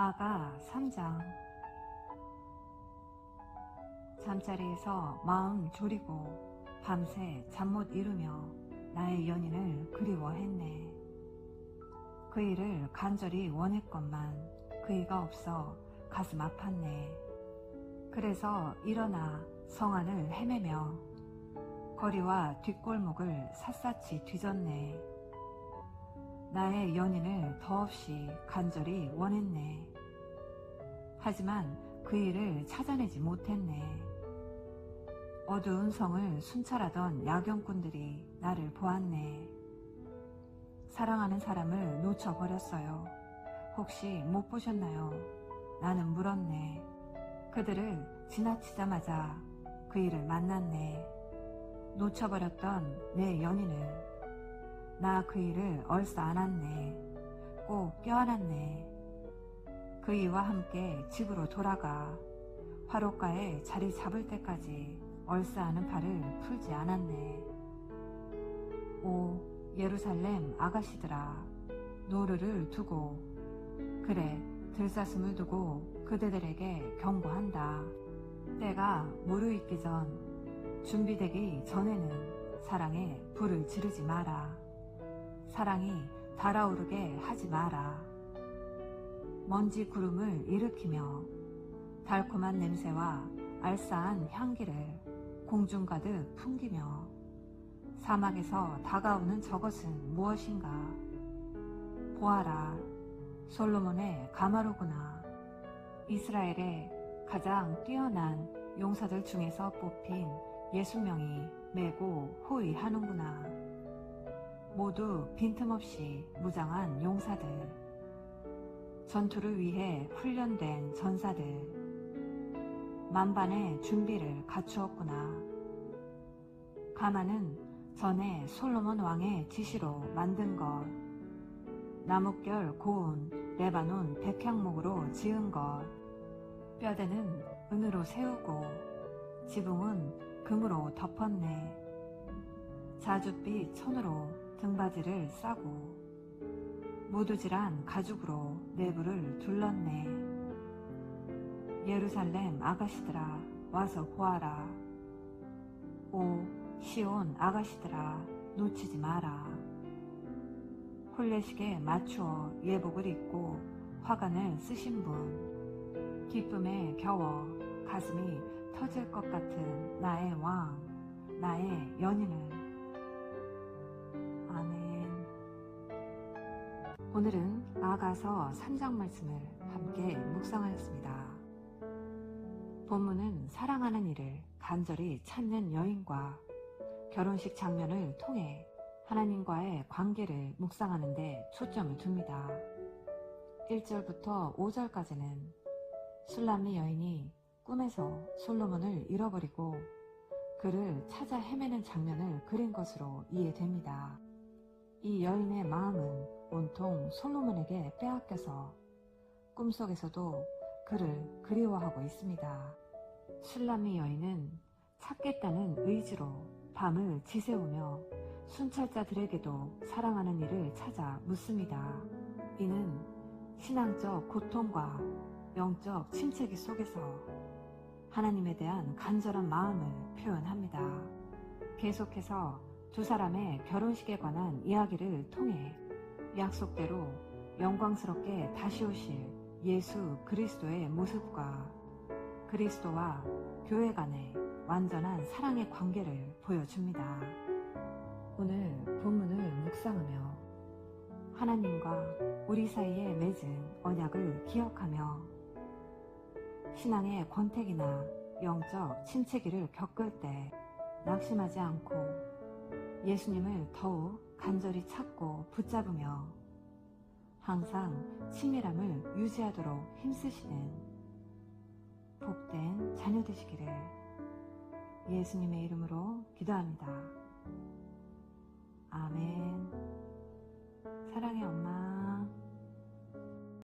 아가 3장 잠자리에서 마음 졸이고 밤새 잠 못 이루며 나의 연인을 그리워했네. 그 일을 간절히 원했건만 그이가 없어 가슴 아팠네. 그래서 일어나 성안을 헤매며 거리와 뒷골목을 샅샅이 뒤졌네. 나의 연인을 더없이 간절히 원했네. 하지만 그 일을 찾아내지 못했네. 어두운 성을 순찰하던 야경꾼들이 나를 보았네. 사랑하는 사람을 놓쳐버렸어요. 혹시 못 보셨나요? 나는 물었네. 그들을 지나치자마자 그 일을 만났네. 놓쳐버렸던 내 연인을 나 그 일을 얼싸 안았네. 꼭 껴안았네. 그 이와 함께 집으로 돌아가 화로가에 자리 잡을 때까지 얼싸안은 팔을 풀지 않았네. 오 예루살렘 아가씨들아 노르를 두고 그래 들사슴을 두고 그대들에게 경고한다. 때가 무르익기 전 준비되기 전에는 사랑에 불을 지르지 마라. 사랑이 달아오르게 하지 마라. 먼지 구름을 일으키며 달콤한 냄새와 알싸한 향기를 공중 가득 풍기며 사막에서 다가오는 저것은 무엇인가? 보아라, 솔로몬의 가마로구나. 이스라엘의 가장 뛰어난 용사들 중에서 뽑힌 예수 명이 메고 호위하는구나. 모두 빈틈없이 무장한 용사들. 전투를 위해 훈련된 전사들. 만반의 준비를 갖추었구나. 가마는 전에 솔로몬 왕의 지시로 만든 것. 나뭇결 고운 레바논 백향목으로 지은 것. 뼈대는 은으로 세우고 지붕은 금으로 덮었네. 자줏빛 천으로 등받이를 싸고 무두질한 가죽으로 내부를 둘렀네. 예루살렘 아가씨들아 와서 보아라. 오 시온 아가씨들아 놓치지 마라. 홀례식에 맞추어 예복을 입고 화관을 쓰신 분 기쁨에 겨워 가슴이 터질 것 같은 나의 왕 나의 연인을 오늘은 아가서 3장 말씀을 함께 묵상하였습니다. 본문은 사랑하는 이를 간절히 찾는 여인과 결혼식 장면을 통해 하나님과의 관계를 묵상하는데 초점을 둡니다. 1절부터 5절까지는 술람리 여인이 꿈에서 솔로몬을 잃어버리고 그를 찾아 헤매는 장면을 그린 것으로 이해됩니다. 이 여인의 마음은 온통 솔로몬에게 빼앗겨서 꿈속에서도 그를 그리워하고 있습니다. 술람미 여인은 찾겠다는 의지로 밤을 지새우며 순찰자들에게도 사랑하는 이를 찾아 묻습니다. 이는 신앙적 고통과 영적 침체기 속에서 하나님에 대한 간절한 마음을 표현합니다. 계속해서 두 사람의 결혼식에 관한 이야기를 통해 약속대로 영광스럽게 다시 오실 예수 그리스도의 모습과 그리스도와 교회 간의 완전한 사랑의 관계를 보여줍니다. 오늘 본문을 묵상하며 하나님과 우리 사이에 맺은 언약을 기억하며 신앙의 권태기나 영적 침체기를 겪을 때 낙심하지 않고 예수님을 더욱 간절히 찾고 붙잡으며 항상 친밀함을 유지하도록 힘쓰시는 복된 자녀 되시기를 예수님의 이름으로 기도합니다. 아멘. 사랑의 엄마.